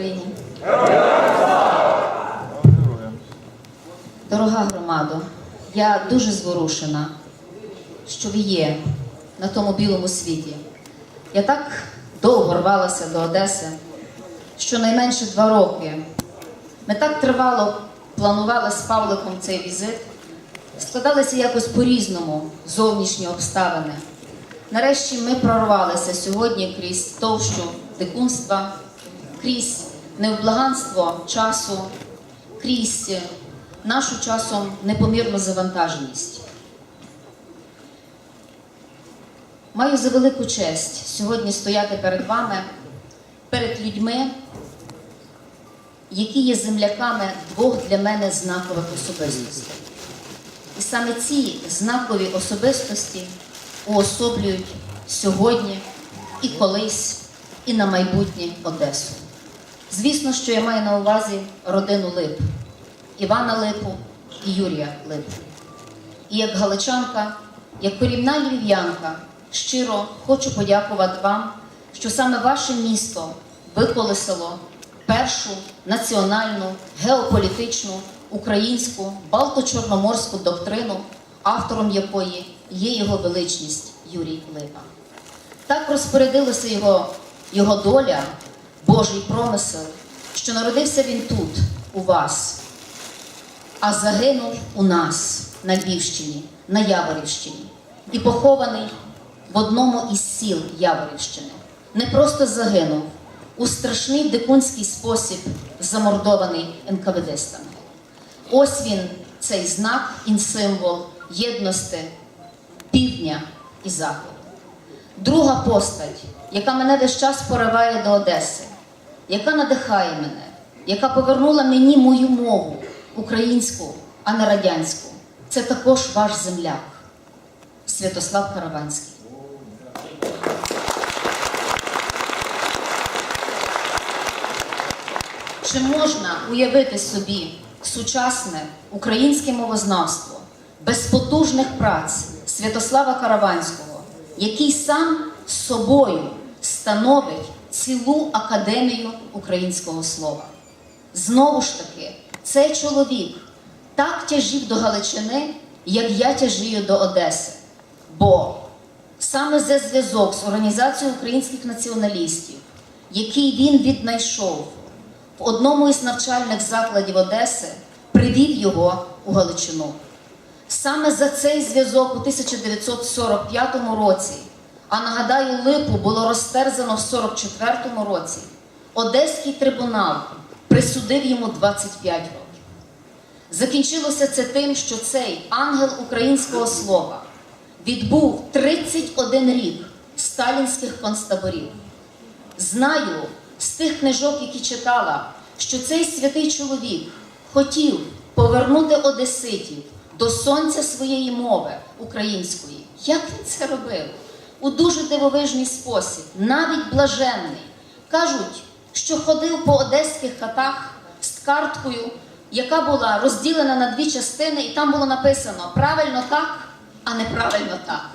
Україні! Дорога громадо, я дуже зворушена, що ви є на тому білому світі. Я так довго рвалася до Одеси, що найменше два роки. Ми так тривало планували з Павликом цей візит, складалися якось по-різному зовнішні обставини. Нарешті ми прорвалися сьогодні крізь товщу дикунства, крізь невблаганство часу, крізь нашу часом непомірну завантаженість. Маю за велику честь сьогодні стояти перед вами, перед людьми, які є земляками двох для мене знакових особистостей. І саме ці знакові особистості уособлюють сьогодні і колись, і на майбутнє Одесу. Звісно, що я маю на увазі родину Лип, Івана Липу і Юрія Липу. І як галичанка, як корінна львів'янка, щиро хочу подякувати вам, що саме ваше місто виколесило першу національну геополітичну українську балто-чорноморську доктрину, автором якої є його величність Юрій Липа. Так розпорядилася його, його доля, Божий промисел, що народився він тут, у вас, а загинув у нас на Львівщині, на Яворівщині, і похований в одному із сіл Яворівщини. Не просто загинув у страшний дикунський спосіб, замордований НКВДстами. Ось він, цей знак і символ єдності півдня і заходу. Друга постать, яка мене весь час пориває до Одеси, яка надихає мене, яка повернула мені мою мову українську, а не радянську. Це також ваш земляк, Святослав Караванський. Чи можна уявити собі сучасне українське мовознавство без потужних праць Святослава Караванського, який сам собою становить цілу академію українського слова? Знову ж таки, цей чоловік так тяжів до Галичини, як я тяжію до Одеси. Бо саме за зв'язок з організацією українських націоналістів, який він віднайшов в одному із навчальних закладів Одеси, привів його у Галичину. Саме за цей зв'язок у 1945 році, а нагадаю, липу було розтерзано в 44-му році, Одеський трибунал присудив йому 25 років. Закінчилося це тим, що цей ангел українського слова відбув 31 рік сталінських концтаборів. Знаю з тих книжок, які читала, що цей святий чоловік хотів повернути одеситів до сонця своєї мови української. Як він це робив? У дуже дивовижний спосіб, навіть блаженний. Кажуть, що ходив по одеських хатах з карткою, яка була розділена на дві частини, і там було написано правильно так, а неправильно так.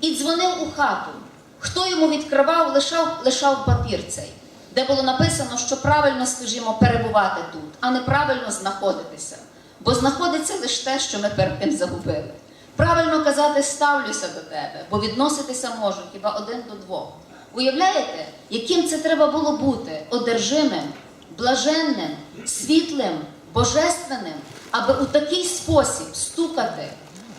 І дзвонив у хату. Хто йому відкривав, лишав, лишав папір цей, де було написано, що правильно, скажімо, перебувати тут, а неправильно знаходитися. Бо знаходиться лише те, що ми перед тим загубили. Правильно казати ставлюся до тебе, бо відноситися можу хіба один до двох. Уявляєте, яким це треба було бути одержимим, блаженним, світлим, божественним, аби у такий спосіб стукати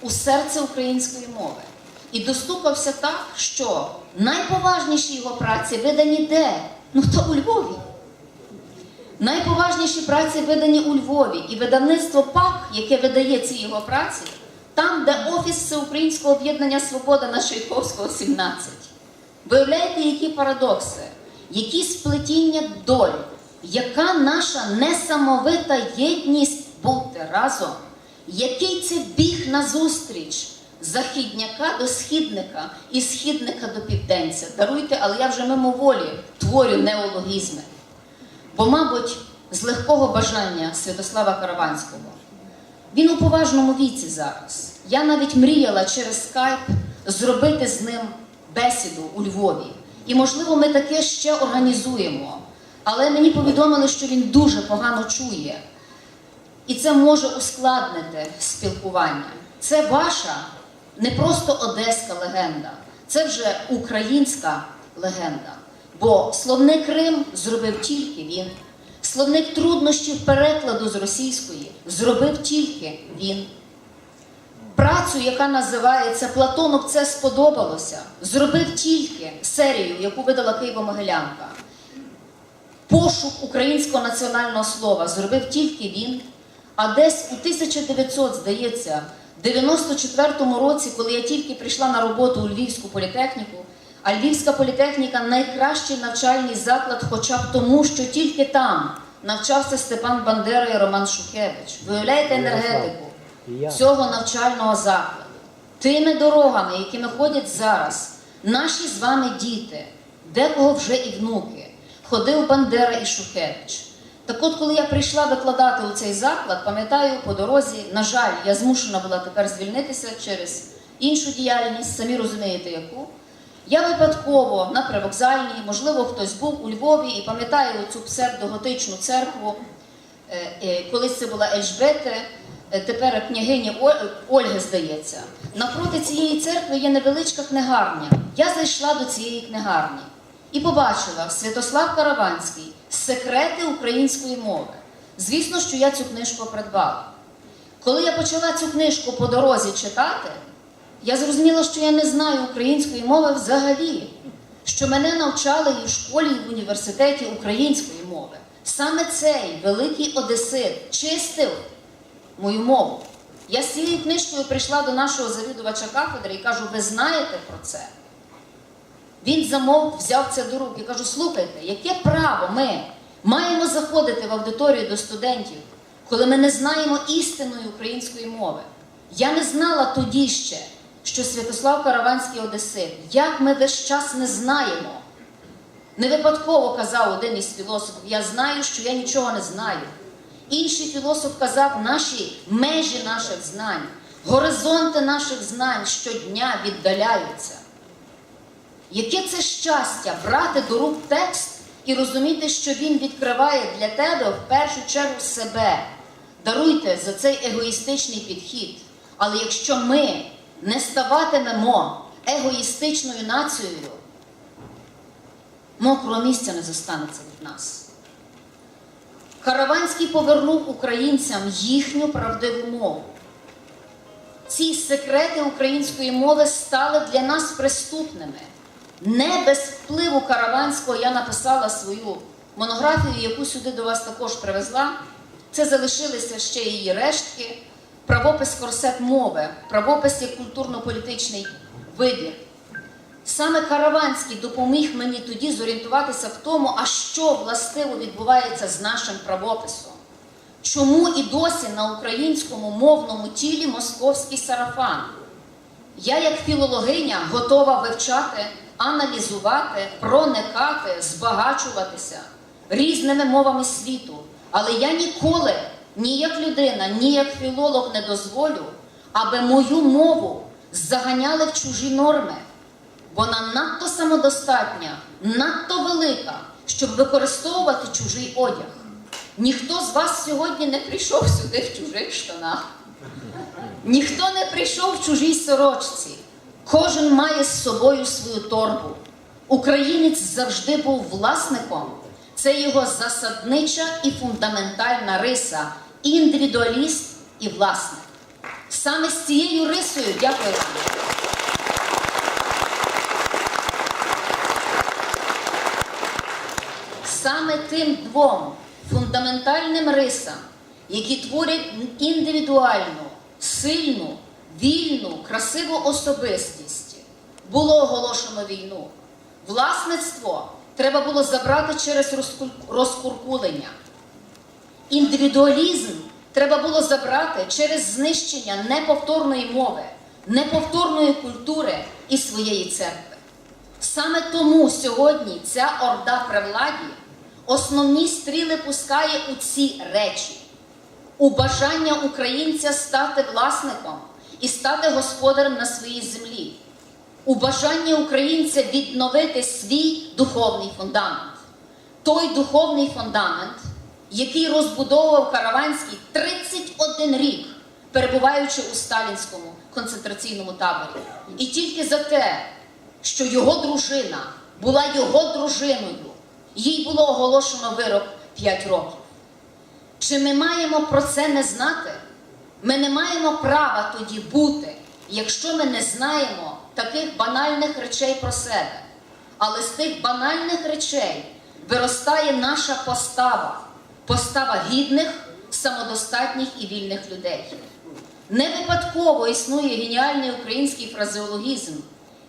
у серце української мови. І достукався так, що найповажніші його праці видані де? Ну то у Львові. Найповажніші праці видані у Львові, і видавництво ПАК, яке видає ці його праці, там, де Офіс Всеукраїнського об'єднання Свобода на Чайковського, 17. Виявляєте, які парадокси, які сплетіння доль, яка наша несамовита єдність бути разом, який це біг назустріч західняка до східника і східника до південця. Даруйте, але я вже мимоволі творю неологізми. Бо, мабуть, з легкого бажання Святослава Караванського. Він у поважному віці зараз. Я навіть мріяла через скайп зробити з ним бесіду у Львові. І, можливо, ми таке ще організуємо. але мені повідомили, що він дуже погано чує. І це може ускладнити спілкування. Це ваша не просто одеська легенда, це вже українська легенда. Бо словник Крим зробив тільки він. Словник труднощів перекладу з російської зробив тільки він. Працю, яка називається Платонок це сподобалося, зробив тільки серію, яку видала Києво-Могилянка. Пошук українського національного слова зробив тільки він. А десь у 1900, здається, 94-му році, коли я тільки прийшла на роботу у Львівську політехніку, а Львівська політехніка найкращий навчальний заклад, хоча б тому, що тільки там навчався Степан Бандера і Роман Шухевич. Виявляєте енергетику цього навчального закладу. Тими дорогами, якими ходять зараз наші з вами діти, декого вже і внуки, ходив Бандера і Шухевич. Так от, коли я прийшла викладати у цей заклад, пам'ятаю, по дорозі, на жаль, я змушена була тепер звільнитися через іншу діяльність, самі розумієте, яку. Я випадково на привокзальній, можливо, хтось був у Львові і пам'ятаю цю псевдоготичну церкву. Е, е, Колись це була Ельжбети, е, тепер княгині Ольги, здається. Навпроти цієї церкви є невеличка книгарня. Я зайшла до цієї книгарні і побачила Святослав Караванський Секрети української мови. Звісно, що я цю книжку придбала. Коли я почала цю книжку по дорозі читати, я зрозуміла, що я не знаю української мови взагалі, що мене навчали і в школі, і в університеті української мови. Саме цей великий одесит чистив мою мову. Я з цією книжкою прийшла до нашого завідувача кафедри і кажу: ви знаєте про це? Він замовк, взяв це до рук і кажу: слухайте, яке право ми маємо заходити в аудиторію до студентів, коли ми не знаємо істинної української мови. Я не знала тоді ще, що Святослав Караванський Одесит, як ми весь час не знаємо. Не випадково казав один із філософів, я знаю, що я нічого не знаю. Інший філософ казав, наші межі наших знань, горизонти наших знань щодня віддаляються. Яке це щастя брати до рук текст і розуміти, що він відкриває для тебе в першу чергу себе. Даруйте за цей егоїстичний підхід. Але якщо ми не ставатимемо егоїстичною нацією, мокрого місця не зостанеться від нас. Караванський повернув українцям їхню правдиву мову. Ці секрети української мови стали для нас приступними. Не без впливу Караванського я написала свою монографію, яку сюди до вас також привезла. Це залишилися ще її рештки. Правопис корсет мови, правопис як культурно-політичний вибір. Саме Караванський допоміг мені тоді зорієнтуватися в тому, а що властиво відбувається з нашим правописом. Чому і досі на українському мовному тілі московський сарафан? Я, як філологиня, готова вивчати, аналізувати, проникати, збагачуватися різними мовами світу. Але я ніколи, ні як людина, ні як філолог не дозволю, аби мою мову заганяли в чужі норми. Вона надто самодостатня, надто велика, щоб використовувати чужий одяг. Ніхто з вас сьогодні не прийшов сюди в чужих штанах. Ніхто не прийшов в чужій сорочці. Кожен має з собою свою торбу. Українець завжди був власником. Це його засаднича і фундаментальна риса, індивідуаліст і власник. Саме з цією рисою, дякую вам. Саме тим двом фундаментальним рисам, які творять індивідуальну, сильну, вільну, красиву особистість, було оголошено війну. Власництво треба було забрати через розкуркулення. Індивідуалізм треба було забрати через знищення неповторної мови, неповторної культури і своєї церкви. Саме тому сьогодні ця орда при владі основні стріли пускає у ці речі, у бажання українця стати власником і стати господарем на своїй землі, у бажання українця відновити свій духовний фундамент. той духовний фундамент, який розбудовував Караванський 31 рік, перебуваючи у сталінському концентраційному таборі. І тільки за те, що його дружина була його дружиною, їй було оголошено вирок 5 років. Чи ми маємо про це не знати? Ми не маємо права тоді бути, якщо ми не знаємо таких банальних речей про себе. Але з тих банальних речей виростає наша постава, постава гідних, самодостатніх і вільних людей. Не випадково існує геніальний український фразеологізм,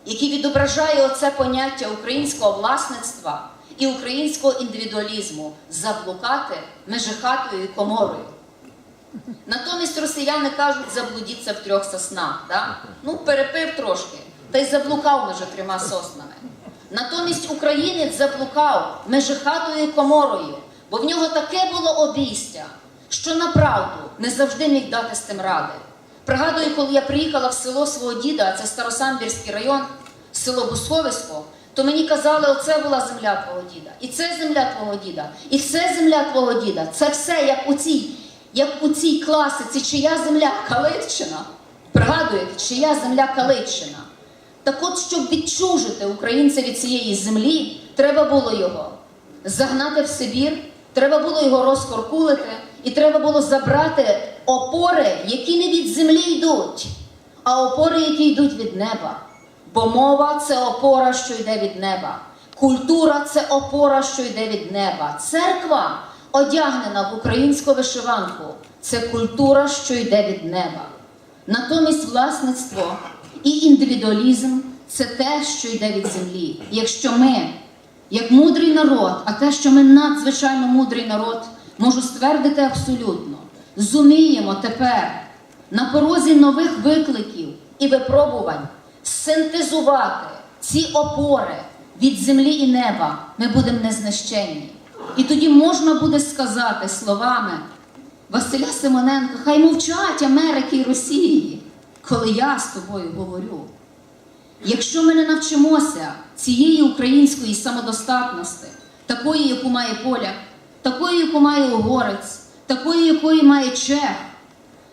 який відображає оце поняття українського власництва і українського індивідуалізму заблукати межи хатою і коморою. Натомість росіяни кажуть, заблудіться в трьох соснах. Да? Ну, перепив трошки, та й заблукав між трьома соснами. Натомість українець заблукав між хатою і коморою, бо в нього таке було обійстя, що направду не завжди міг дати з тим ради. Пригадую, коли я приїхала в село свого діда, це Старосамбірський район, село Бусковисько, то мені казали, оце була земля твого діда, і це земля твого діда, і це земля твого діда. Це все як у цій, як у цій класиці, чия земля Калитчина. Пригадуєте, чия земля Калитчина. Так от, щоб відчужити українця від цієї землі, треба було його загнати в Сибір, треба було його розкоркулити, і треба було забрати опори, які не від землі йдуть, а опори, які йдуть від неба. Бо мова це опора, що йде від неба. Культура це опора, що йде від неба. Церква, одягнена в українську вишиванку, це культура, що йде від неба. Натомість власництво і індивідуалізм це те, що йде від землі. Якщо ми, як мудрий народ, а те, що ми надзвичайно мудрий народ, можу ствердити абсолютно, зуміємо тепер на порозі нових викликів і випробувань синтезувати ці опори від землі і неба, ми будемо незнищенні. І тоді можна буде сказати словами Василя Симоненка, хай мовчать Америки і Росії, коли я з тобою говорю. Якщо ми не навчимося цієї української самодостатності, такої, яку має поляк, такої, яку має угорець, такої, якої має чех,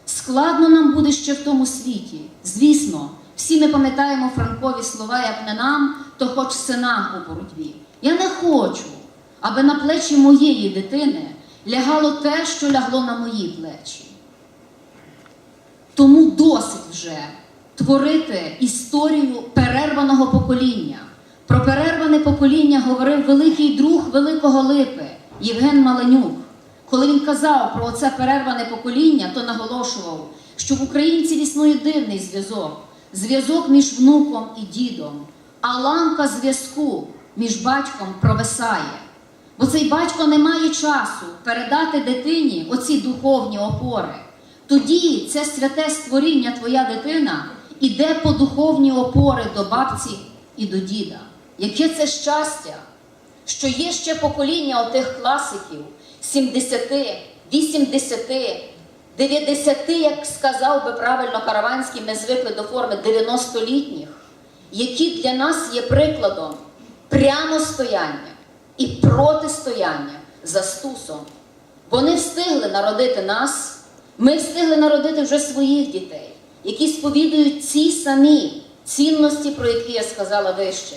складно нам буде ще в тому світі. Звісно, всі ми пам'ятаємо Франкові слова, як не нам, то хоч синам у боротьбі. Я не хочу, аби на плечі моєї дитини лягало те, що лягло на мої плечі. Тому досить вже творити історію перерваного покоління. Про перерване покоління говорив великий друг Великого Липи Євген Маленюк. Коли він казав про це перерване покоління, то наголошував, що в українців існує дивний зв'язок зв'язок між внуком і дідом, а ламка зв'язку між батьком провисає. Бо цей батько не має часу передати дитині оці духовні опори. Тоді це святе створіння, твоя дитина, іде по духовні опори до бабці і до діда. Яке це щастя, що є ще покоління отих класиків 70, 80, 90, як сказав би правильно Караванський, ми звикли до форми 90-літніх, які для нас є прикладом прямо стояння і протистояння за стусом. Вони встигли народити нас, ми встигли народити вже своїх дітей, які сповідують ці самі цінності, про які я сказала вище.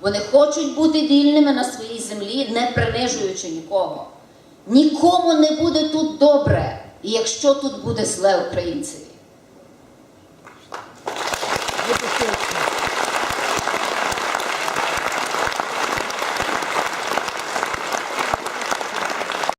Вони хочуть бути вільними на своїй землі, не принижуючи нікого. Нікому не буде тут добре, якщо тут буде зле українцеві.